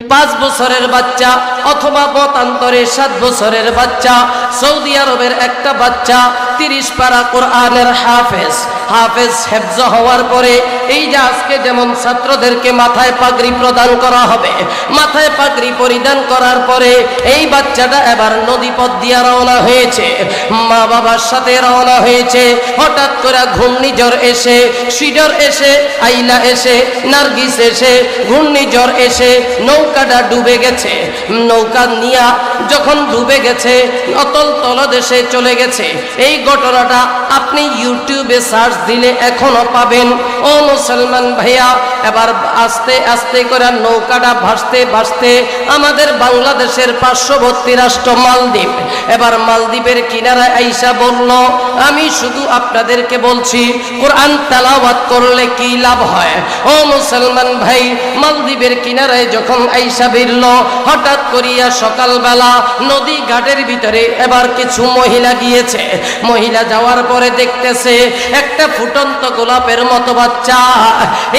পাঁচ বছরের বাচ্চা অথবা মতান্তরে সাত বছরের বাচ্চা সৌদি আরবের একটা বাচ্চা তিরিশ পারা কোরআনের হাফেজ হাফেজ হেফজ হওয়ার পরে এই যে আজকে যেমন ছাত্রদেরকে মাথায় পাগড়ি প্রদান করা হবে, মাথায় পাগড়ি পরিধান করার পরে এই বাচ্চাটা এবার নদী পথ দিয়ে রওনা হয়েছে, মা বাবার সাথে রওনা হয়েছে, হঠাৎ করে ঘূর্ণিঝড় এসে, সিডর এসে, আইলা এসে, নার্গিস এসে, ঘূর্ণিঝড় এসে নৌকাটা ডুবে গেছে, নৌকা নিয়া যখন ডুবে গেছে, অতল তলদেশে চলে গেছে, এই ঘটনাটা আপনি ইউটিউবে সার্চ দিলে এখনও পাবেন। ও মুসলমান ভাইয়া, এবার আস্তে আস্তে করে নৌকাটা ভাসতে ভাসতে আমাদের বাংলাদেশের পার্শ্ববর্তী রাষ্ট্র মালদ্বীপ, এবার মালদ্বীপের কিনারায় আইসা বলল, আমি শুধু আপনাদেরকে বলছি, কোরআন তেলাওয়াত করলে কি লাভ হয়? ও মুসলমান ভাই, মালদ্বীপের কিনারায় যখন আইসা বিরল হঠাৎ করিয়া সকালবেলা নদী ঘাটের ভিতরে এবার কিছু মহিলা গিয়েছে। মহিলা যাওয়ার পরে দেখতেছে একটা ফুটন্ত গোলাপের মতো বাচ্চা।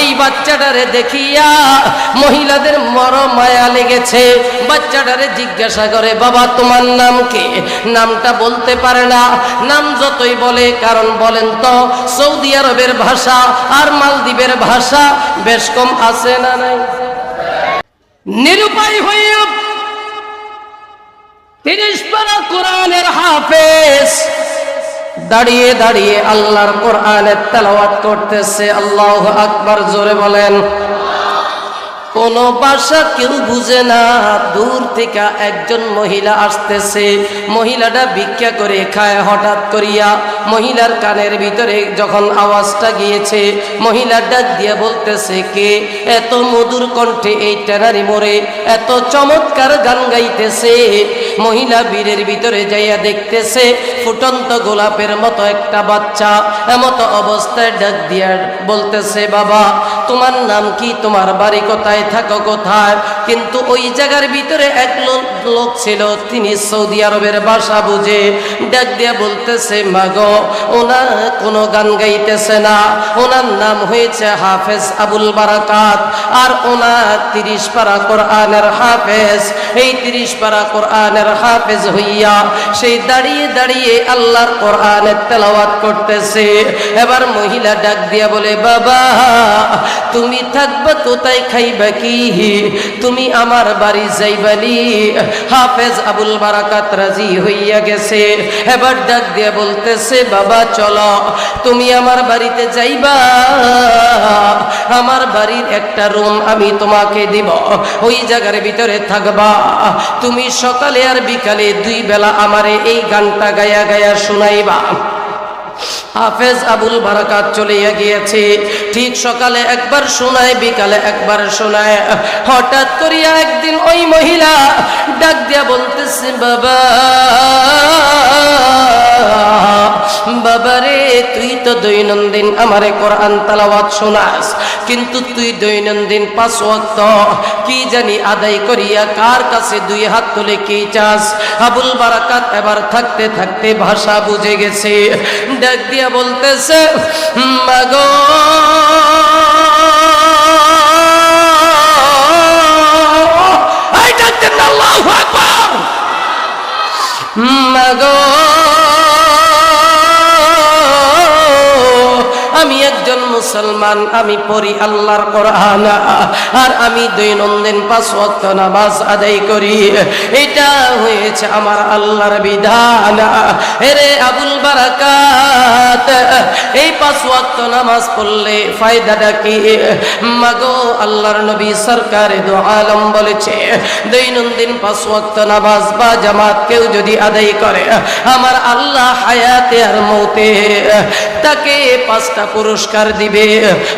এই বাচ্চাটারে দেখিয়া মহিলাদের মর মায়া লেগেছে। বাচ্চাটারে জিজ্ঞাসা করে, বাবা, তোমার নাম কি? নামটা বলতে পারে না। নাম যতই বলে, কারণ বলেন তো, সৌদি আরবের ভাষা আর মালদ্বীপের ভাষা বেশ কম আছে না নাই? নিরুপায় হয়ে তিরিশ পারা কোরআনের হাফেজ। দাঁড়িয়ে দাঁড়িয়ে আল্লাহর কোরআনের তেলাওয়াত করতেছে। আল্লাহ আকবার জোরে বলেন। কোন ভাষা কেউ বুঝে না। দূর থেকে একজন মহিলা আসতেছে। মহিলাটা ভিক্ষা করে খায় হঠাৎ করিয়া। মহিলার কানের ভিতরে যখন আওয়াজটা গিয়েছে মহিলার ডাক দিয়ে বলতেছে, কে? এত মধুর কণ্ঠে এই টেনারি মোড়ে এত চমৎকার গান গাইতেছে। মহিলা বীরের ভিতরে যাইয়া দেখতেছে, ফুটন্ত গোলাপের মতো একটা বাচ্চা। এমতো অবস্থায় ডাক দিয়া বলতেছে, বাবা, তোমার নাম কি? তোমার বাড়ি কোথায়? থাকো কোথায়? কিন্তু ওই জায়গার ভিতরে এক লোক ছিল, তিনি সৌদি আরবের ভাষা বুঝে ডাক দিয়া বলতেছে, মাগো, ওনার কোনো গান গাইতেছে না। ওনার নাম হয়েছে হাফেজ আবুল বারাকাত, আর ওনার তিরিশ পারা কোরআনের হাফেজ। এই তিরিশ পারা কোরআনের হাফেজ হইয়া সেই দাঁড়িয়ে দাঁড়িয়ে আল্লাহর কোরআনের তেলাওয়াত করতেছে। এবার মহিলা ডাক দিয়া বলে, বাবা, তুমি থাকবা কোথায়, খাইবা কি তুমি আমার বাড়ি যাইবানি? হাফেজ আবুল বারাকাত রাজি হইয়া গেছে। এবার ডাক দিয়া বলতেছে, বাবা, চলো। তুমি আমার বাড়িতে যাইবা। আমার বাড়ির একটা রুম আমি তোমাকে দিব। ওই জায়গার ভিতরে থাকবা। তুমি সকালে আর বিকালে দুই বেলা আমারে এই গানটা গায়া গায়া শোনাইবা। হাফেজ আবুল বারাকাত চলিয়া গিয়েছে। ঠিক সকালে একবার শোনায়, বিকালে একবার শোনায়। হঠাৎ করিয়া একদিন ওই মহিলা ডাক দিয়া বলতেছে, বাবা বাবারে তুই তো দৈনন্দিন আমারে কোরআন তালাওয়াত শোনাস। কিন্তু তুই দৈনন্দিন পাঁচ ওয়াক্ত কি জানি আদায় করিয়া কার কাছে দুই হাত তুলে কি চাস? আবুল বারাকাত এবার থাকতে থাকতে ভাষা বুঝে গেছে। ডাক দিয়া বলতেছে আমি একজন মুসলমান, আমি পড়ি আল্লাহর কোরআন, আর আমি দৈনন্দিন পাঁচ ওয়াক্ত নামাজ আদায় করি। এটা হয়েছে আমার আল্লাহর বিধান। এরে আবুল বারাকাত, এই পাঁচ ওয়াক্ত নামাজ পড়লে ফায়দাটা কি? মাগো, আল্লাহর নবী সরকার দো আলম বলেছে, দৈনন্দিন পাঁচ ওয়াক্ত নামাজ বা জামাত কেউ যদি আদায় করে, আমার আল্লাহ হায়াতে আর মৌতে, তাকে পাঁচটা পুরস্কার দিবে।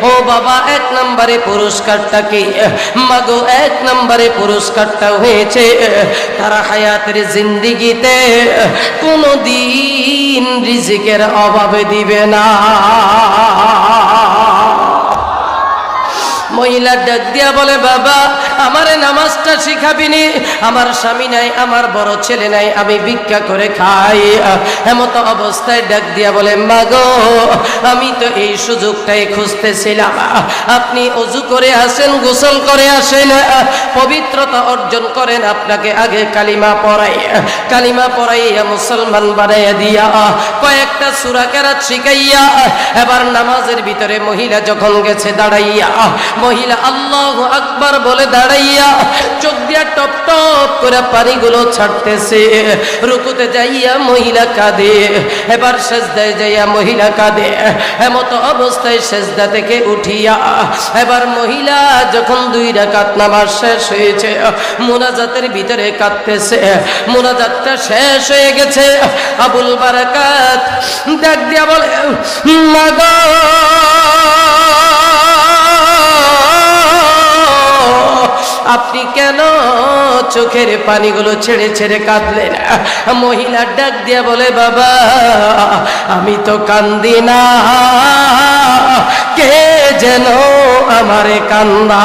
ও বাবা, এক নম্বরে পুরস্কারটা কি? মাগো, এক নম্বরে পুরস্কারটা হয়েছে। তারা হায়াতের জিন্দিগিতে কোনো দিন রিজিকের অভাবে দিবে না। মহিলা ডাক দিয়া বলে, বাবা, আমারে নামাজটা শিখাবিনি আমার স্বামী নাই, আমার বড় ছেলে নাই, আমি ভিক্ষা করে খাই। এমত অবস্থায় ডাক দিয়া বলে, মাগো, আমি তো এই সুযোগটাই খুঁজতেছিলাম। আপনি অজু করে আসেন, গোসল করে আসেন। পবিত্রতা অর্জন করেন আপনাকে আগে কালিমা পড়াই। কালিমা পড়াইয়া মুসলমান বানাইয়া দিয়া কয়েকটা সুরা কেরাত শিখাইয়া, এবার নামাজের ভিতরে মহিলা যখন গেছে দাঁড়াইয়া মহিলা, আল্লাহ আকবার বলে দাঁড়াইয়া চোখ দিয়া টপ টপ করে পানিগুলো ছাড়তেছে। রুকুতে যাইয়া মহিলা কাঁদে, এবার সেজদায় যাইয়া মহিলা কাঁদে। এমত অবস্থায় সেজদা থেকে উঠিয়া, এবার মহিলা যখন দুই রাকাত নামাজ শেষ হয়েছে, মোনাজাতের ভিতরে কাঁদতেছে। মোনাজাতটা শেষ হয়ে গেছে। আবুল বারাকাত ডাক দিয়া বলে মাগো চোখের পানিগুলো ছেড়ে ছেড়ে কাঁদলেন। মহিলা ডাক দিয়া বলে, বাবা, আমি তো কান্দি না। কে যেন আমারে কান্দা?